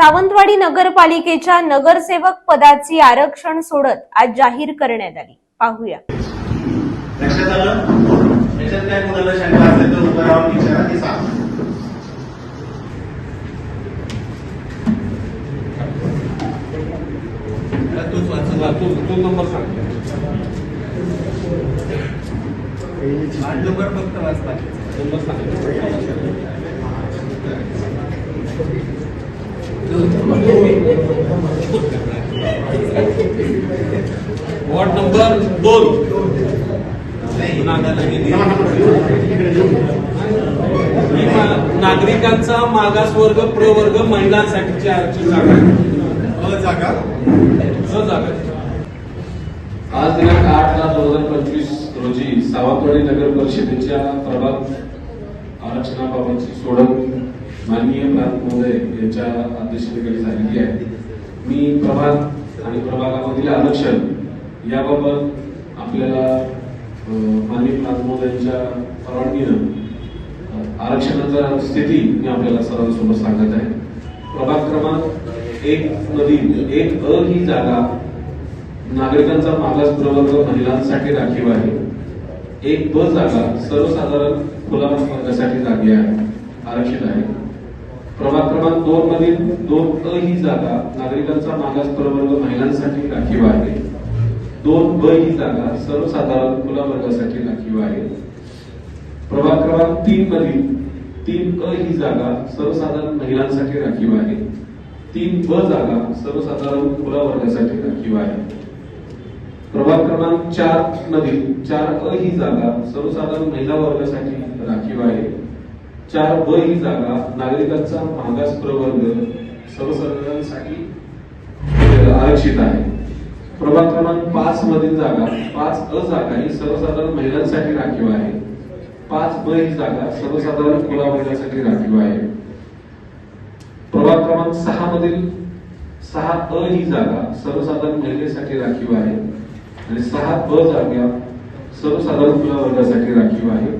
सावंतवाडी नगरपालिकेच्या नगरसेवक पदाची आरक्षण सोडत आज जाहीर करण्यात आली. पाहूया. लक्षात आलं? याच्यात काय कोणाला शंका असेल तर उभं राहून विचारा ते सांग तूच वाचून हा, तो तो नंबर सांग आठ नंबर फक्त वाचता नंबर सांग वॉर्ड नंबर दोन. नागरिकांचा मागासवर्ग प्रवर्ग महिलांसाठीची आरक्षण जागा. आज दिनांक आठ दहा दोन हजार पंचवीस रोजी सावंतवाडी नगर परिषदेच्या प्रभाग आरक्षणाबाबतची सोडत माननीय प्रांत महोदय यांच्या अध्यक्षतेखाली झालेली आहे. मी प्रभाग आणि प्रभागामधील आरक्षण याबाबत आपल्याला माननीय प्रांत महोदयांच्या परवानगीनं आरक्षणाचा स्थिती मी आपल्याला सर्वांसमोर सांगत आहे. प्रभाग क्रमांक एक मधील एक अ ही जागा नागरिकांचा मागास प्रवर्ग महिलांसाठी राखीव आहे. एक ब जागा सर्वसाधारण खुला वर्गासाठी जागी आहे आरक्षित आहे. प्रभाग क्रमांक दोन मधील दोन अ ही जागा नागरिकांचा मागास प्रवर्ग महिलांसाठी राखीव आहे. दोन ब ही जागा सर्वसाधारण खुला वर्गासाठी राखीव आहे प्रभाग क्रमांक तीन मधील तीन अ ही जागा सर्वसाधारण महिलांसाठी राखीव आहे तीन ब जागा सर्वसाधारण खुला वर्गासाठी राखीव आहे प्रभाग क्रमांक चार मधील चार अ ही जागा सर्वसाधारण महिला वर्गासाठी राखीव आहे चार ब ही जागा नागरिकांचा मागास प्रवर्ग सर्वसाधारणसाठी आरक्षित आहे. प्रभाग क्रमांक पाच मधील जागा पाच अ जागा ही सर्वसाधारण महिलांसाठी राखीव आहे. पाच ब ही जागा सर्वसाधारण खुला वर्गासाठी राखीव आहे. प्रभाग क्रमांक सहा मधील सहा अ ही जागा सर्वसाधारण महिलेसाठी राखीव आहे. आणि सहा ब जागा सर्वसाधारण खुला वर्गासाठी राखीव आहे.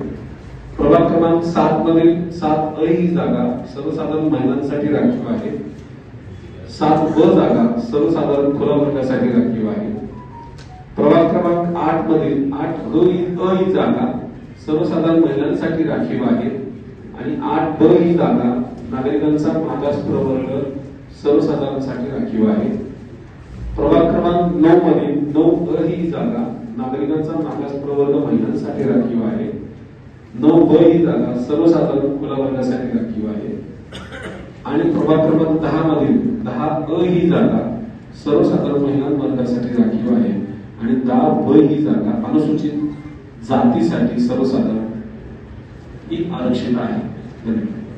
प्रभाग क्रमांक सात मधील सात अ ही जागा सर्वसाधारण महिलांसाठी राखीव आहे. सात ब जागा सर्वसाधारण खुला वर्गासाठी राखीव आहे. प्रभाग क्रमांक आठ मधील आठ ग ही अ ही जागा सर्वसाधारण महिलांसाठी राखीव आहे आणि आठ ब ही जागा नागरिकांचा मागास प्रवर्ग सर्वसाधारणसाठी राखीव आहे. प्रभाग क्रमांक नऊ मध्ये नऊ अ ही जागा नागरिकांचा मागास प्रवर्ग महिलांसाठी राखीव आहे. नऊ ब ही जागा सर्वसाधारण खुला वर्गासाठी राखीव आहे. आणि प्रभाग क्रमांक दहा मधील दहा अ ही जागा सर्वसाधारण महिला वर्गासाठी राखीव आहे. आणि दहा ब ही जागा अनुसूचित जातीसाठी सर्वसाधारण ही आरक्षित आहे. धन्यवाद.